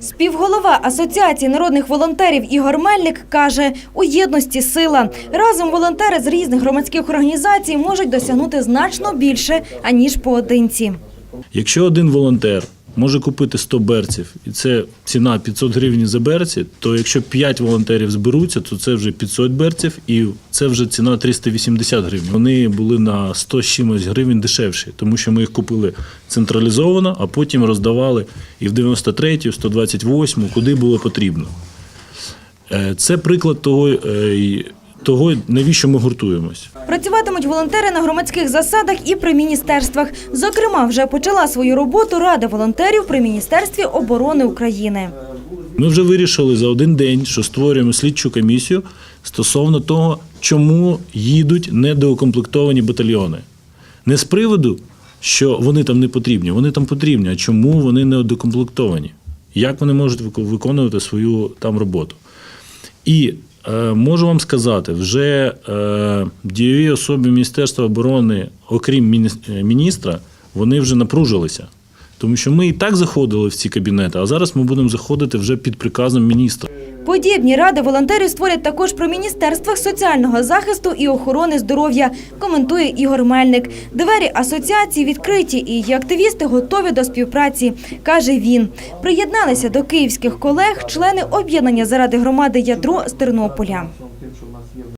Співголова Асоціації народних волонтерів Ігор Мельник каже, у єдності сила. Разом волонтери з різних громадських організацій можуть досягнути значно більше, аніж поодинці. Якщо один волонтер може купити 100 берців, і це ціна 500 гривень за берці, то якщо 5 волонтерів зберуться, то це вже 500 берців, і це вже ціна 380 гривень. Вони були на 100 з чимось гривень дешевші, тому що ми їх купили централізовано, а потім роздавали і в 93-ю, 128-му, куди було потрібно. Е, Це приклад того, е, того, навіщо ми гуртуємось. Працюватимуть волонтери на громадських засадах і при міністерствах. Зокрема, вже почала свою роботу Рада волонтерів при Міністерстві оборони України. Ми вже вирішили за один день, що створюємо слідчу комісію стосовно того, чому їдуть недоукомплектовані батальйони. Не з приводу, що вони там не потрібні, вони там потрібні, а чому вони не докомплектовані? Як вони можуть виконувати свою там роботу? І можу вам сказати, вже е, дієві особи Міністерства оборони, окрім е, міністра, вони вже напружилися. Тому що ми і так заходили в ці кабінети, а зараз ми будемо заходити вже під приказом міністра. Подібні ради волонтерів створять також при міністерствах соціального захисту і охорони здоров'я, коментує Ігор Мельник. Двері асоціації відкриті, і її активісти готові до співпраці, каже він. Приєдналися до київських колег члени об'єднання заради громади ядро з Тернополя.